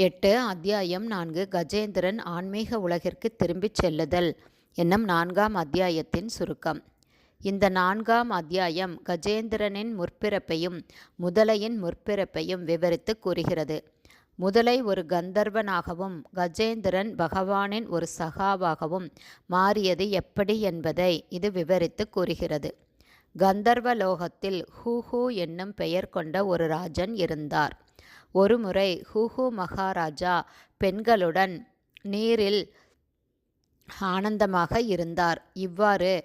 எட்டு அத்தியாயம் நான்கு கஜேந்திரன் ஆன்மீக உலகிற்கு திரும்பிச் செல்லுதல் என்னும் நான்காம் அத்தியாயத்தின் சுருக்கம். இந்த நான்காம் அத்தியாயம் கஜேந்திரனின் முற்பிறப்பையும் முதலையின் முற்பிறப்பையும் விவரித்து கூறுகிறது. முதலை ஒரு கந்தர்வனாகவும் கஜேந்திரன் பகவானின் ஒரு சகாவாகவும் மாறியது எப்படி என்பதை இது விவரித்து கூறுகிறது. கந்தர்வலோகத்தில் ஹூஹூ என்னும் பெயர் கொண்ட ஒரு ராஜன் இருந்தார். ஒருமுறை ஹூஹு மகாராஜா பெண்களுடன் நீரில் ஆனந்தமாக இருந்தார். இவ்வாறு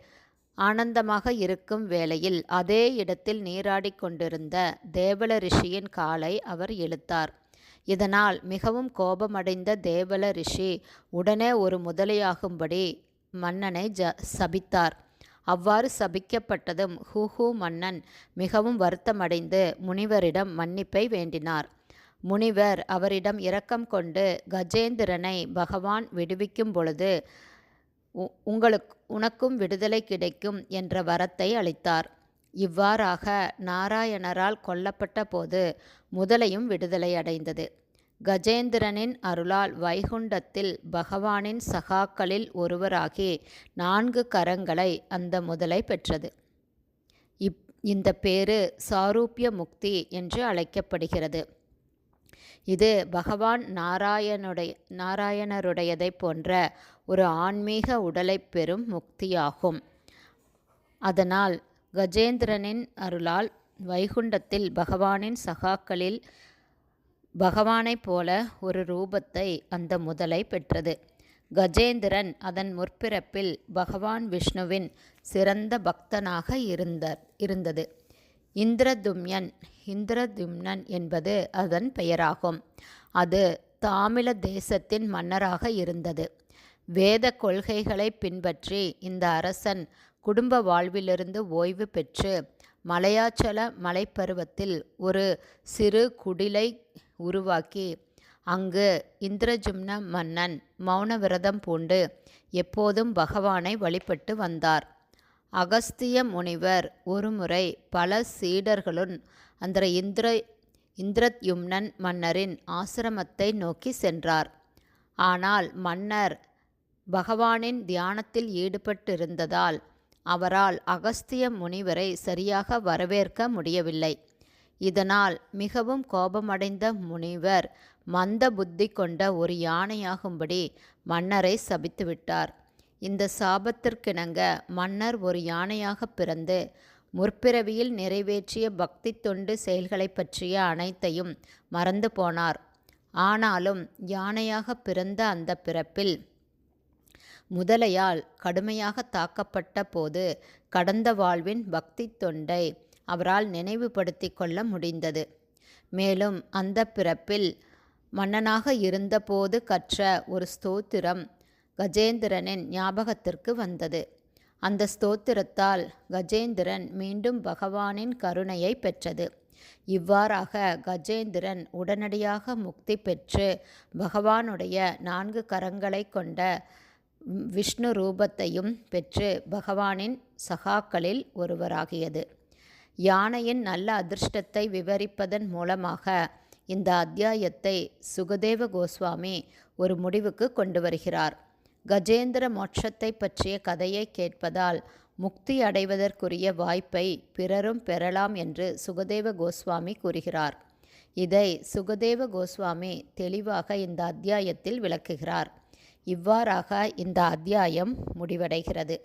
ஆனந்தமாக இருக்கும் வேளையில் அதே இடத்தில் நீராடிக்கொண்டிருந்த தேவல ரிஷியின் காலை அவர் இழுத்தார். இதனால் மிகவும் கோபமடைந்த தேவல ரிஷி உடனே ஒரு முதலையாகும்படி மன்னனை ஜ சபித்தார். அவ்வாறு சபிக்கப்பட்டதும் ஹூஹூ மன்னன் மிகவும் வருத்தமடைந்து முனிவரிடம் மன்னிப்பை வேண்டினார். முனிவர் அவரிடம் இரக்கம் கொண்டு கஜேந்திரனை பகவான் விடுவிக்கும் பொழுது உங்களுக்கு உனக்கும் விடுதலை கிடைக்கும் என்ற வரத்தை அளித்தார். இவ்வாறாக நாராயணரால் கொல்லப்பட்ட போது முதலையும் விடுதலை அடைந்தது. கஜேந்திரனின் அருளால் வைகுண்டத்தில் பகவானின் சகாக்களில் ஒருவராகி நான்கு கரங்களை அந்த முதலை பெற்றது. இப் இந்த பேரு சாரூப்ய முக்தி என்று அழைக்கப்படுகிறது. இது பகவான் நாராயணுடைய நாராயணருடையதை போன்ற ஒரு ஆன்மீக உடலை பெறும் முக்தியாகும். அதனால் கஜேந்திரனின் அருளால் வைகுண்டத்தில் பகவானின் சகாக்களில் பகவானைப் போல ஒரு ரூபத்தை அந்த முதலை பெற்றது. கஜேந்திரன் அதன் முற்பிறப்பில் பகவான் விஷ்ணுவின் சிறந்த பக்தனாக இருந்தார் இருந்தது. இந்திரதும்யன் இந்திரதும்னன் என்பது அதன் பெயராகும். அது தாமில தேசத்தின் மன்னராக இருந்தது. வேத கொள்கைகளை பின்பற்றி இந்த அரசன் குடும்ப வாழ்விலிருந்து ஓய்வு பெற்று மலையாச்சல மலைப்பருவத்தில் ஒரு சிறு குடிலை உருவாக்கி அங்கு இந்திரஜும்ன மன்னன் மௌன விரதம் பூண்டு எப்போதும் பகவானை வழிபட்டு வந்தார். அகஸ்திய முனிவர் ஒருமுறை பல சீடர்களுடன் அந்த இந்திர இந்திரத்யும்னன் மன்னரின் ஆசிரமத்தை நோக்கி சென்றார். ஆனால் மன்னர் பகவானின் தியானத்தில் ஈடுபட்டிருந்ததால் அவரால் அகஸ்திய முனிவரை சரியாக வரவேற்க முடியவில்லை. இதனால் மிகவும் கோபமடைந்த முனிவர் மந்த புத்தி கொண்ட ஒரு யானையாகும்படி மன்னரை சபித்துவிட்டார். இந்த சாபத்திற்கிணங்க மன்னர் ஒரு யானையாக பிறந்து முற்பிறவியில் நிறைவேற்றிய பக்தி தொண்டு செயல்களைப் பற்றிய அனைத்தையும் மறந்து போனார். ஆனாலும் யானையாக பிறந்த அந்த பிறப்பில் முதலையால் கடுமையாக தாக்கப்பட்ட போது கடந்த வாழ்வின் பக்தி தொண்டை அவரால் நினைவுபடுத்தி கொள்ள முடிந்தது. மேலும் அந்த பிறப்பில் மன்னனாக இருந்தபோது கற்ற ஒரு ஸ்தோத்திரம் கஜேந்திரனின் ஞாபகத்திற்கு வந்தது. அந்த ஸ்தோத்திரத்தால் கஜேந்திரன் மீண்டும் பகவானின் கருணையை பெற்றது. இவ்வாறாக கஜேந்திரன் உடனடியாக முக்தி பெற்று பகவானுடைய நான்கு கரங்களை கொண்ட விஷ்ணு ரூபத்தையும் பெற்று பகவானின் சகாக்களில் ஒருவராகியது. யானையின் நல்ல அதிர்ஷ்டத்தை விவரிப்பதன் மூலமாக இந்த அத்தியாயத்தை சுகதேவ கோஸ்வாமி ஒரு முடிவுக்கு கொண்டு வருகிறார். கஜேந்திர மோட்சத்தை பற்றிய கதையை கேட்பதால் முக்தி அடைவதற்குரிய வாய்ப்பை பிறரும் பெறலாம் என்று சுகதேவ கோஸ்வாமி கூறுகிறார். இதை சுகதேவ கோஸ்வாமி தெளிவாக இந்த அத்தியாயத்தில் விளக்குகிறார். இவ்வாறாக இந்த அத்தியாயம் முடிவடைகிறது.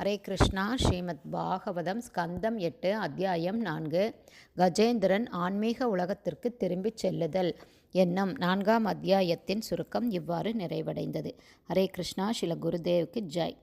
ஹரே கிருஷ்ணா ஸ்ரீமத் பாகவதம் ஸ்கந்தம் எட்டு அத்தியாயம் நான்கு. கஜேந்திரன் ஆன்மீக உலகத்திற்கு திரும்பிச் செல்லுதல் என்னும் நான்காம் அத்தியாயத்தின் சுருக்கம் இவ்வாறு நிறைவடைந்தது. ஹரே கிருஷ்ணா ஸ்ரீல குருதேவுக்கு ஜெய்.